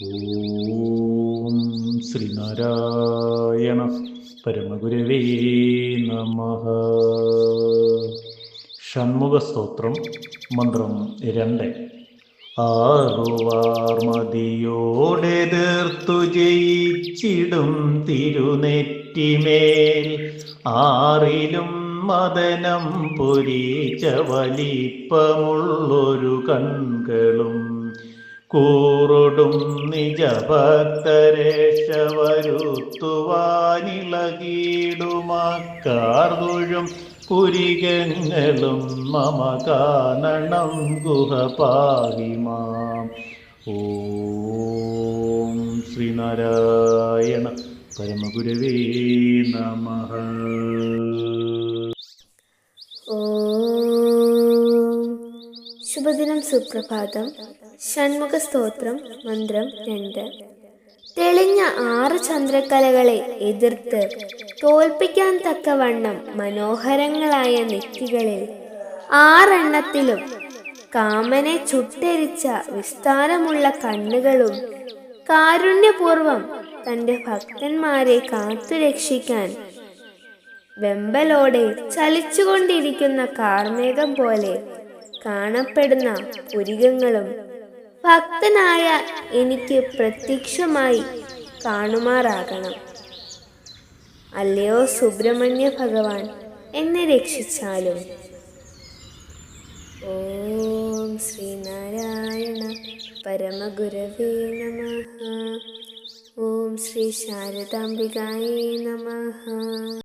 ഓം ശ്രീനാരായണ പരമഗുരവേ നമ. ഷൺമുഖ സ്തോത്രം മന്ത്രം രണ്ട്. ആറുവാർ മതിയോടെതിർത്തു ജയിച്ചിടും തിരുനെറ്റിമേൽ. ആറിലും മദനം പൊരിച്ച വലിപ്പമുള്ളൊരു കൺകളും കൂറൊടും നിജഭക്തരേശവരുത്തുവാനിളകീടുമാക്കാർതുഴും പുരികങ്ങളും മമ കാനണം ഗുഹപാഹിമാം ഓം ശ്രീനാരായണ പരമഗുരവേ നമ. ശുഭദിനം സുപ്രഭാതം. ഷൺമുഖ സ്തോത്രം മന്ത്രം രണ്ട്. തെളിഞ്ഞ ആറ് ചന്ദ്രക്കലകളെ എതിർത്ത് തോൽപ്പിക്കാൻ തക്കവണ്ണം മനോഹരങ്ങളായ നെറ്റികളിൽ ആറെണ്ണത്തിലും കാമനെ ചുട്ടരിച്ച വിസ്താരമുള്ള കണ്ണുകളും കാരുണ്യപൂർവം തന്റെ ഭക്തന്മാരെ കാത്തുരക്ഷിക്കാൻ വെമ്പലോടെ ചലിച്ചുകൊണ്ടിരിക്കുന്ന കാർമേഘം പോലെ കാണപ്പെടുന്ന പുരികങ്ങളും ഭക്തനായ എനിക്ക് പ്രത്യക്ഷമായി കാണുമാറാകണം. അല്ലയോ സുബ്രഹ്മണ്യ ഭഗവാൻ എന്നെ രക്ഷിച്ചാലും? ഓം ശ്രീനാരായണ പരമഗുരവേ നമ. ഓം ശ്രീ ശാരദാംബികായേ നമ.